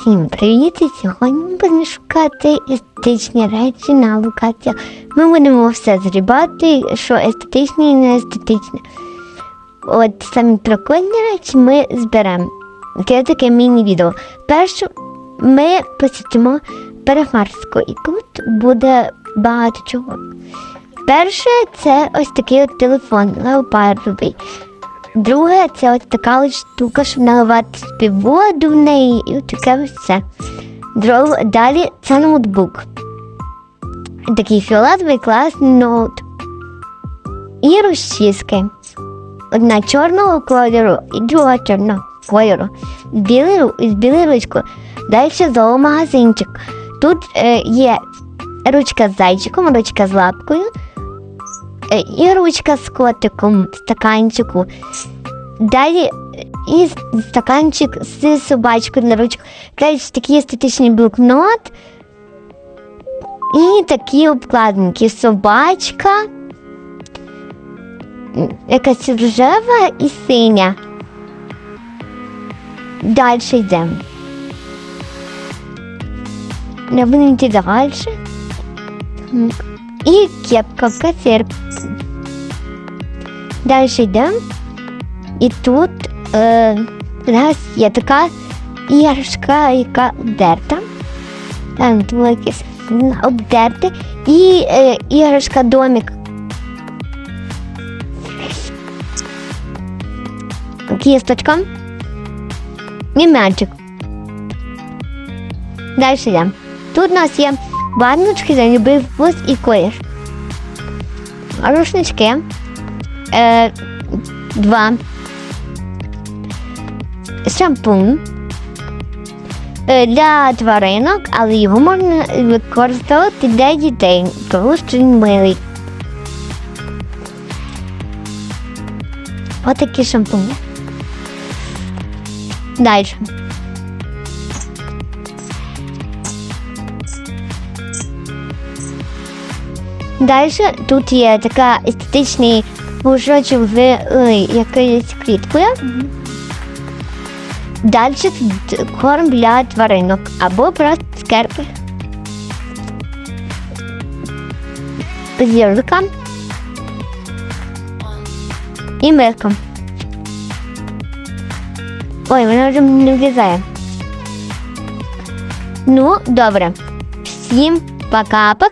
Всім привіт! Сьогодні ми будемо шукати естетичні речі на локаціях. Ми будемо все зрібати, що естетичне і не естетичне. От самі прикольні речі ми зберемо. Це таке міні-відео. Перше ми посітимо перехмарську, і тут буде багато чого. Перше це ось такий от телефон леопардовий. Друге, це ось така ось штука, щоб наливати собі воду в неї і таке все. Далі це ноутбук. Такий фіолетовий класний ноут. І розчіски. Одна чорного кольору і друга чорного кольору. З білою ручкою. Далі зоомагазинчик. Тут е, є ручка з зайчиком, ручка з лапкою. Е, І ручка з котиком в стаканчику. Далі і стаканчик з собачкою на ручку. Далі такий естетичний блокнот. І такі обкладинки. Собачка, м, якась рожева і синя. Далі йдемо. Не будемо йти далі. М, І кепка касир. Далі йдемо. І тут е, у нас є така іграшка, яка обдерта. Там якесь обдерте. І е, іграшка домик. Кісточка. І м'ячик. Далі йдемо. Тут у нас є баночки за любий вкус і колір. Рушнички. Е, два. Шампунь е, для тваринок, але його можна використовувати для дітей, тому що він милий. Отакі шампуні. Далі. Далі тут є така естетичний пушочок з е, якоюсь квіткою. Далі корм для тваринок або просто скерпи. Зірка. І мирка. Ой, вона вже не влізає. Ну, добре. Всім пока-пока.